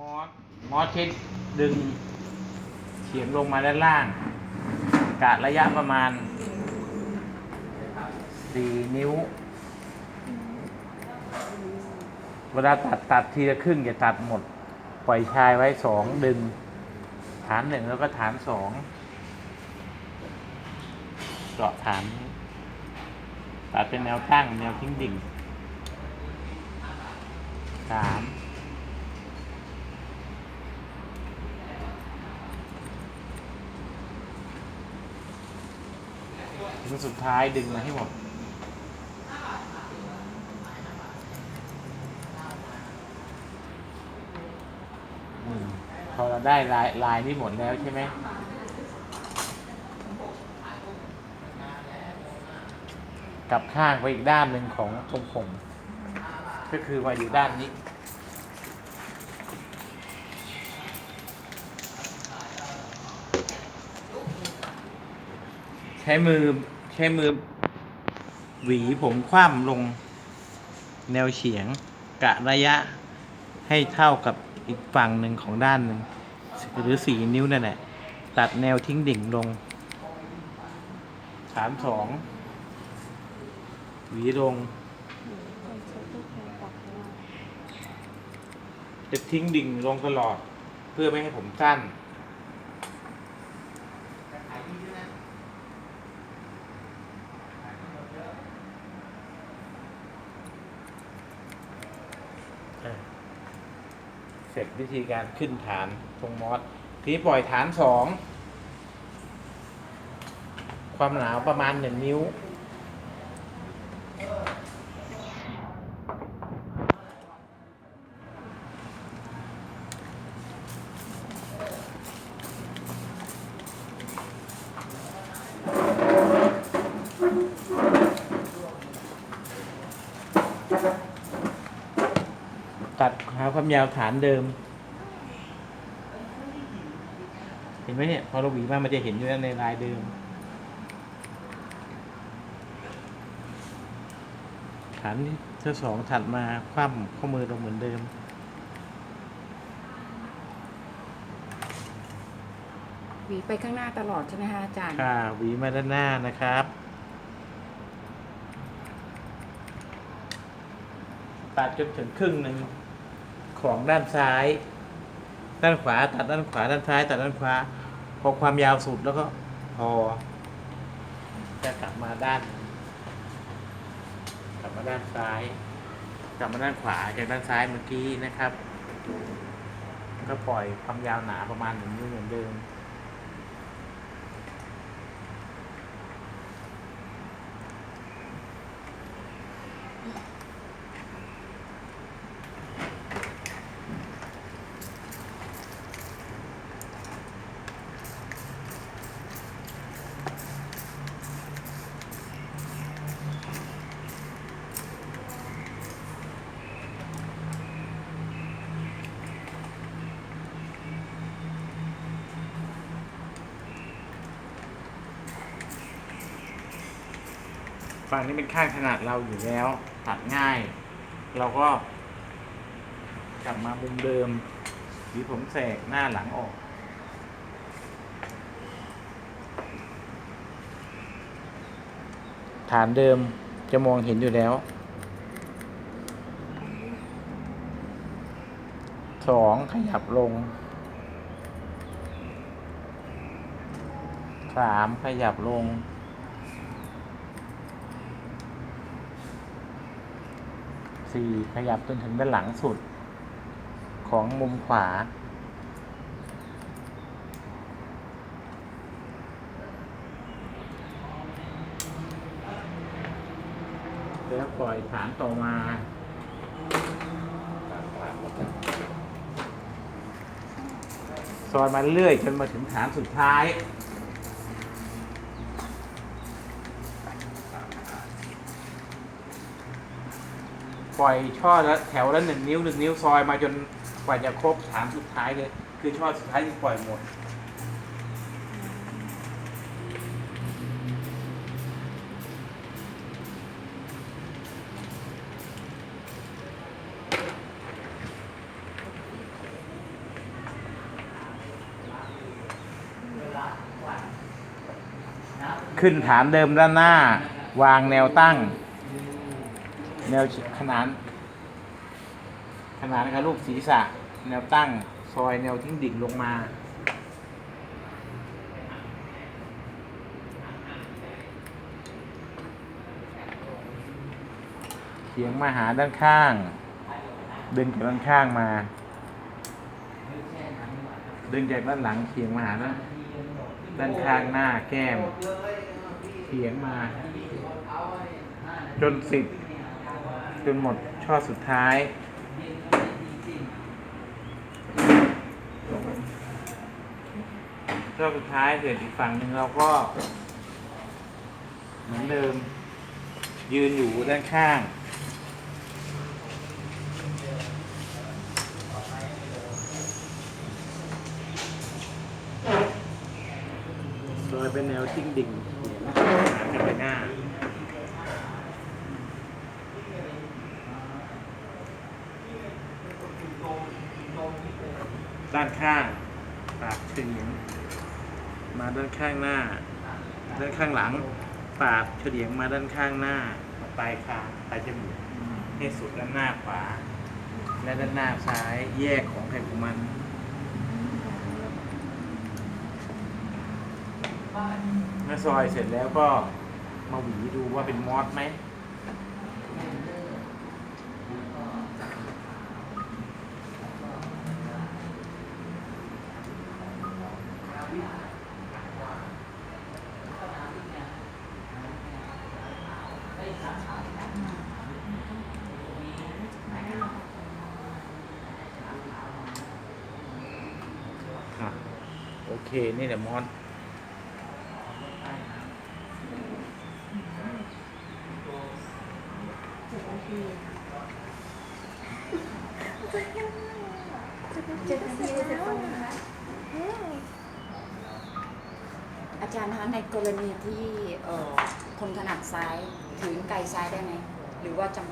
มอสมอสเช็ดดึงเฉียงลงมาด้านล่างกะระยะประมาณสี่นิ้ว เวลาตัดตัดทีละครึ่งอย่าตัดหมด ปล่อยชายไว้สองดึง ฐานหนึ่งแล้วก็ฐานสองเจาะฐาน ตัดเป็นแนวตั้งแนวทิ้งดิ่งสาม ถึงสุดท้ายดึงมาให้หมดพอเราได้ลายลายนี้หมดแล้วใช่ไหมกลับข้างไปอีกด้านหนึ่งของทรงผมก็คือมาอยู่ด้านนี้ใช้มือ ช้มือ หวีผมคว่ำลง แนวเฉียง กะระยะให้เท่ากับอีกฝั่งหนึ่งของด้านหนึ่งหรือสี่นิ้วนั่นแหละตัดแนวทิ้งดิ่งลงฐานสองหวีลงจะทิ้งดิ่งลงตลอด เพื่อไม่ให้ผมสั้น เสร็จวิธีการขึ้นฐานตรงมอสทีปล่อยฐานสองความหนาวประมาณหนึ่งนิ้ว ตัดหาความยาวฐานเดิม เห็นไหมเนี่ย พอเราหวีมามันจะเห็นอยู่แล้วในลายเดิม ฐานที่สองถัดมาคว่ำข้อมือลงเหมือนเดิมหวีไปข้างหน้าตลอดใช่ไหมคะอาจารย์ค่ะหวีมาด้านหน้านะครับ ตัดจนถึงครึ่งหนึ่ง ของด้านซ้าย ด้านขวาตัดด้านขวาด้านซ้าย ตัดด้านขวาพอความยาวสุดแล้วก็พอจะกลับมาด้าน กลับมาด้านซ้าย กลับมาด้านขวาจากด้านซ้ายเมื่อกี้นะครับ ก็ปล่อยความยาวหนาประมาณหนึ่งนิ้วเหมือนเดิม ฝั่งนี้เป็นข้างถนัดเราอยู่แล้ว ตัดง่าย เราก็กลับมามุมเดิมหวีผมแสกหน้าหลังออก ฐานเดิมจะมองเห็นอยู่แล้วสองขยับลงสามขยับลง สี่ขยับจนถึงด้านหลังสุดของมุมขวา แล้วปล่อยฐานต่อมาซอยมาเรื่อยจนมาถึงฐานสุดท้าย ปล่อยช่อละแถวละหนึ่งนิ้วหนึ่งนิ้วซอยมาจนกว่าจะครบสามสุดท้ายเลย คือช่อสุดท้ายที่ปล่อยหมดขึ้นฐานเดิมด้านหน้า วางแนวตั้ง แนวขนาน ขนานกับรูปศีรษะ แนวตั้ง ซอยแนวทิ้งดิ่งลงมา เขียงมาหาด้านข้างดึงจากด้านข้างมาดึงจากด้านหลังเขียงมาหาด้านด้านข้างหน้าแก้ม เขียงมา จนสิบ จนหมดช่อสุดท้าย ช่อสุดท้ายเสร็จอีกฝั่งหนึ่งเราก็ เหมือนเดิม ยืนอยู่ด้านข้างโดยเป็นแนวทิ้งดิ่งหากันไปหน้า ด้านข้าง ปากเฉียง มาด้านข้างหน้า ด้านข้างหลัง ปากเฉียงมาด้านข้างหน้ามาปลายคางปลายจมูกให้สุดด้านหน้าขวา และด้านหน้าซ้ายแยกของใครของมันเมื่อซอยเสร็จแล้วก็มาหวีดูว่าเป็นมอสไหม ค่ะโอ เค นี่แหละมอสอาจารย์คะในกรณีที่เอ่อคนถนัดซ้าย ถือไกลซ้ายได้ไหม หรือว่าจำ